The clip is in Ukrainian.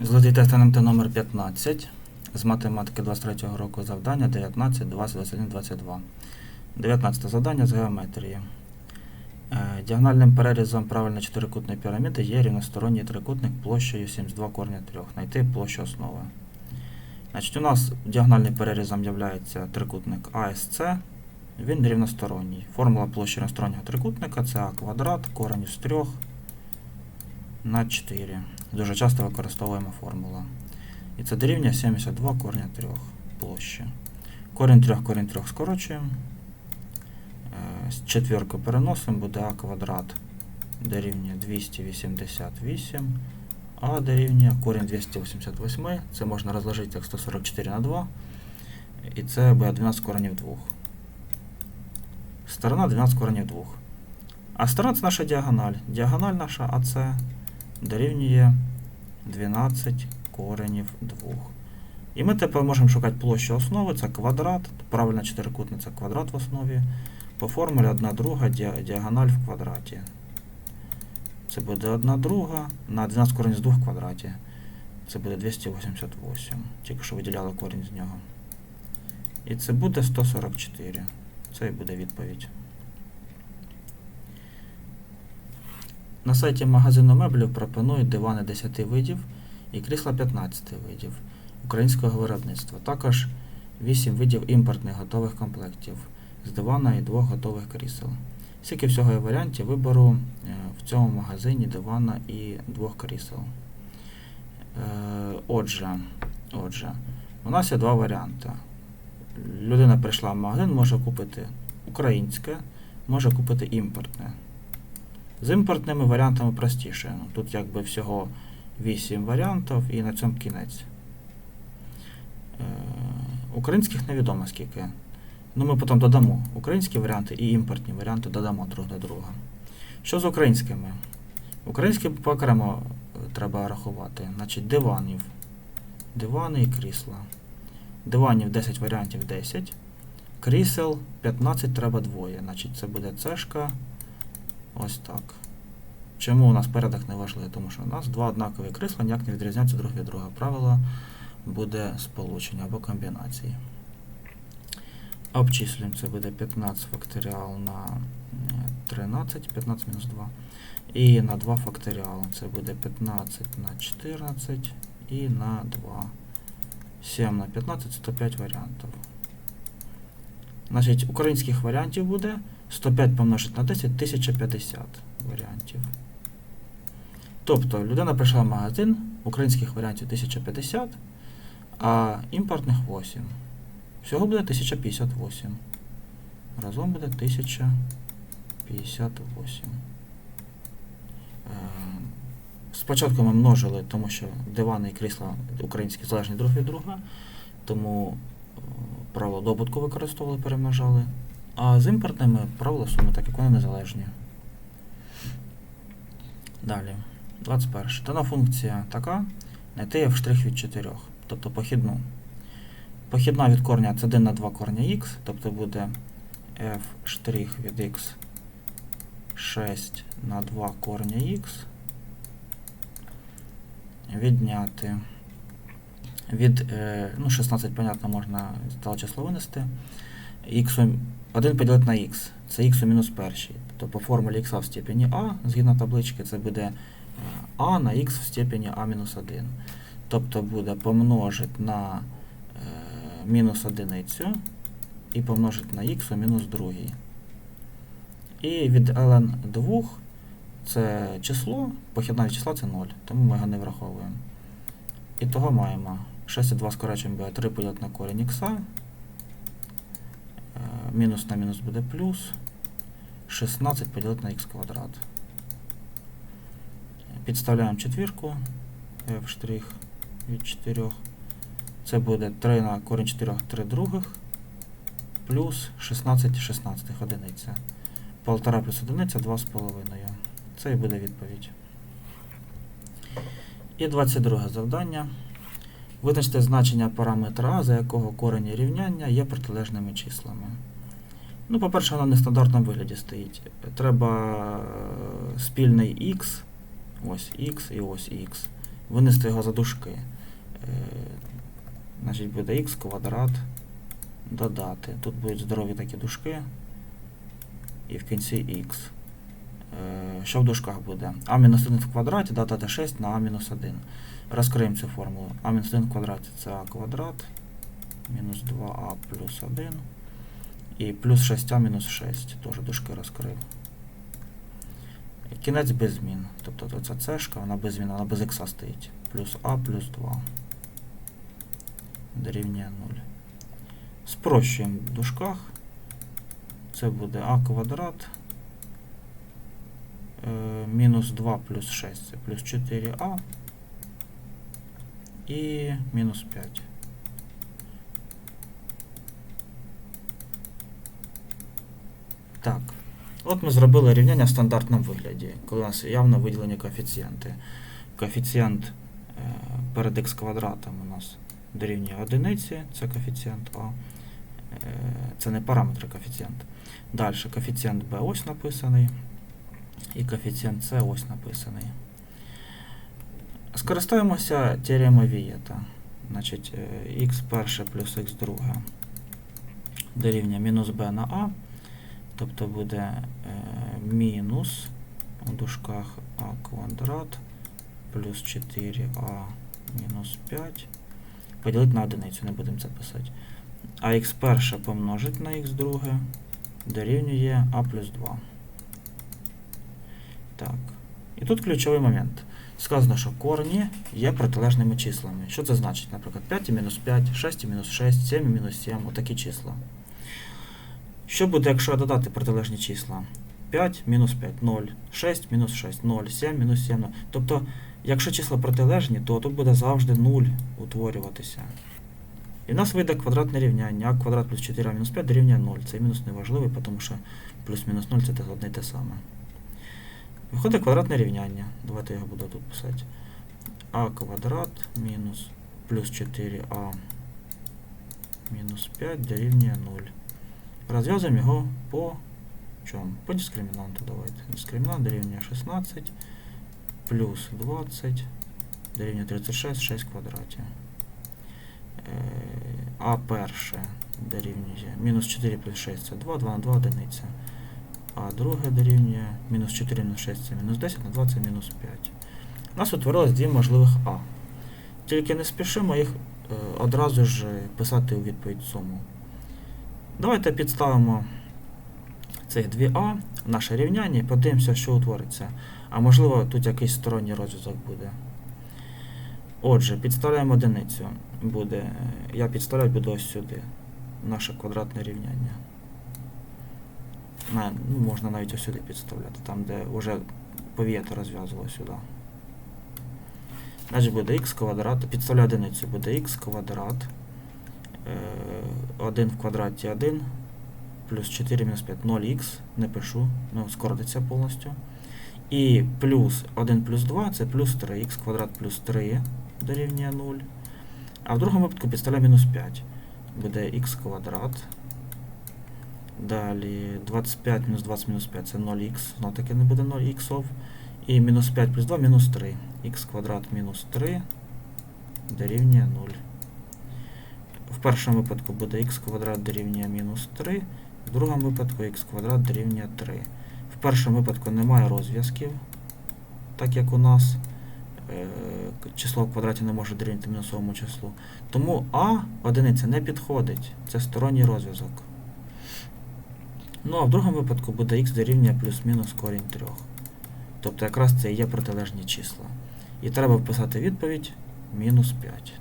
Злодій тест НМТ номер 15 з математики 23 року завдання 19, 20, 21, 22. 19 завдання з геометрії. Е, Діагональним перерізом правильно чотирикутної піраміди є рівносторонній трикутник площею 72 корня 3. Знайти площу основи. Значить, у нас діагональним перерізом є трикутник АСЦ. Він рівносторонній. Формула площі рівностороннього трикутника це А квадрат, корень із 3 на 4. Дуже часто використовуємо формулу. І це дорівнює 72 корня 3 площі. Корінь 3, корінь 3 скорочуємо. Е, з Четвірку переносимо, буде А квадрат дорівнює 288. А дорівнює корінь 288. Це можна розложити як 144 на 2. І це буде 12 коренів 2. Сторона 12 коренів 2. А сторона це наша діагональ. Діагональ наша АЦ дорівнює 12 коренів 2. І ми тепер можемо шукати площу основи, це квадрат, правильно чотирикутний це квадрат в основі. По формулі 1 друга діагональ в квадраті. Це буде 1 друга на 12 корінь з 2 в квадраті. Це буде 288. Тільки що виділяли корінь з нього. І це буде 144. Це і буде відповідь. На сайті магазину меблів пропонують дивани 10 видів і крісла 15 видів українського виробництва. Також 8 видів імпортних готових комплектів з дивана і двох готових крісел. Скільки всього є варіантів вибору е, в цьому магазині дивана і двох крісел. Е, Отже, отже, у нас є два варіанти. Людина прийшла в магазин, може купити українське, може купити імпортне. З імпортними варіантами простіше. Ну, Тут якби всього 8 варіантів і на цьому кінець. Е, Українських невідомо скільки. Ну, ми потім додамо українські варіанти і імпортні варіанти додамо друг до друга. Що з українськими? Українські окремо е, треба рахувати. Значить, диванів. Дивани і крісла. Диванів 10 варіантів 10. Крісел 15 треба двоє. Значить, це буде цешка. Ось так. Чому у нас порядок не важливий? Тому що у нас два однакові крісла ніяк не відрізняються друг від друга. Правило буде сполучення або комбінації. Обчислюємо, це буде 15 факторіал на е, 13, 15 мінус 2. І на 2 факторіал це буде 15 на 14 і на 2. 7 на 15 105 варіантів. Значить, українських варіантів буде 105 помножити на 10 1050 варіантів. Тобто людина прийшла в магазин, українських варіантів 1050, а імпортних 8. Всього буде 1058. Разом буде 1058. Е, Спочатку ми множили, тому що дивани і крісла українські залежні друг від друга, тому е, правило добутку використовували, перемножали. А з імпортними правило суми, так як вони незалежні. Далі. 21. Дана функція така. Знайти f' від 4. Тобто похідну. Похідна від корня це 1 на 2 корня х, тобто буде f' від x 6 на 2 корня х. Відняти. Від е, ну, 16, понятно, можна стало число винести. X, 1 поділити на х. Це х мінус перший. Тобто по формулі х в степені а, згідно таблички, це буде е, а на х в степені а мінус 1. Тобто буде помножити на е, мінус одиницю і помножити на х у мінус другий. І від ln 2 це число, похідна від числа це 0, тому ми його не враховуємо. І того маємо 6,2 скорочуємо 3 поділити на корінь х. Мінус на мінус буде плюс. 16 поділити на х квадрат. Підставляємо четвірку f' від 4. Це буде 3 на корінь 4 3 других плюс 16 16 одиниця. 1,5 плюс одиниця 2,5. Це і буде відповідь. І 22 завдання. Визначте значення параметра за якого корені рівняння є протилежними числами. Ну, по-перше, вона в нестандартному вигляді стоїть. Треба е, спільний х, ось х і ось х. винести його за дужки. Е, значить буде х квадрат додати. Тут будуть здорові такі дужки. І в кінці х. Е, що в дужках буде? А-1 в квадраті додати 6 на А-1. Розкриємо цю формулу. А-1 в квадраті це А квадрат. Мінус 2а плюс 1. І плюс 6а мінус 6. Теж дужки розкрив. Кінець без змін. Тобто ця цешка, вона без змін, вона без х стоїть. Плюс а плюс 2. Дорівнює 0. Спрощуємо в дужках. Це буде а квадрат. Е, мінус 2 плюс 6 це плюс 4а. І мінус 5. Так. От ми зробили рівняння в стандартному вигляді, коли у нас явно виділені коефіцієнти. Коефіцієнт е, перед х квадратом у нас дорівнює одиниці, це коефіцієнт А. Е, це не параметр, коефіцієнт. Далі коефіцієнт b ось написаний. І коефіцієнт С ось написаний. Скористаємося теоремою Вієта. Значить, е, х перше плюс х друге дорівнює мінус b на а. Тобто буде е, мінус у дужках а квадрат плюс 4а мінус 5. Поділити на одиницю, не будемо це писати. А х перше помножить на х друге дорівнює а плюс 2. Так. І тут ключовий момент. Сказано, що корені є протилежними числами. Що це значить? Наприклад, 5 і мінус 5, 6 і мінус 6, 7 і мінус 7, отакі числа. Що буде, якщо додати протилежні числа? 5 мінус 5 0, 6 мінус 6 0, 7 мінус 7 0. Тобто, якщо числа протилежні, то тут буде завжди 0 утворюватися. І в нас вийде квадратне рівняння. А квадрат плюс 4 мінус 5 дорівнює 0. Цей мінус не важливий, тому що плюс-мінус 0 це одне й те саме. Виходить квадратне рівняння. Давайте я його буду тут писати. А квадрат мінус плюс 4а мінус 5 дорівнює 0. Розв'язуємо його по чому? По дискримінанту давайте. Дискримінант дорівнює 16 плюс 20 дорівнює 36, 6 квадратів. А перше дорівнює мінус 4 плюс 6 це 2, 2 на 2 одиниця. А друге дорівнює мінус 4 мінус 6 це мінус 10 на 2 це мінус 5. У нас утворилось дві можливих А. Тільки не спішимо їх е, одразу ж писати у відповідь суму. Давайте підставимо цих 2А наше рівняння і подивимося, що утвориться. А можливо, тут якийсь сторонній розв'язок буде. Отже, підставляємо одиницю. Буде, я підставляю буду ось сюди. Наше квадратне рівняння. На, ну, можна навіть ось сюди підставляти, там, де вже повіята розв'язувала сюди. Значить буде х квадрат, підставляю одиницю, буде х квадрат. 1 в квадраті 1 плюс 4 мінус 5 0х, не пишу, ну скоротиться повністю. І плюс 1 плюс 2 це плюс 3, х квадрат плюс 3 дорівнює 0. А в другому випадку підставляю мінус 5. Буде х квадрат. Далі 25 мінус 20 мінус 5 це 0х, знову таки не буде 0 х. І мінус 5 плюс 2 мінус 3. х квадрат мінус 3 дорівнює 0. В першому випадку буде х квадрат дорівнює мінус 3, в другому випадку х квадрат дорівнює 3. В першому випадку немає розв'язків, так як у нас е, число в квадраті не може дорівнювати мінусовому числу. Тому А одиниця не підходить. Це сторонній розв'язок. Ну а в другому випадку буде х дорівнює плюс-мінус корінь 3. Тобто якраз це і є протилежні числа. І треба вписати відповідь мінус 5.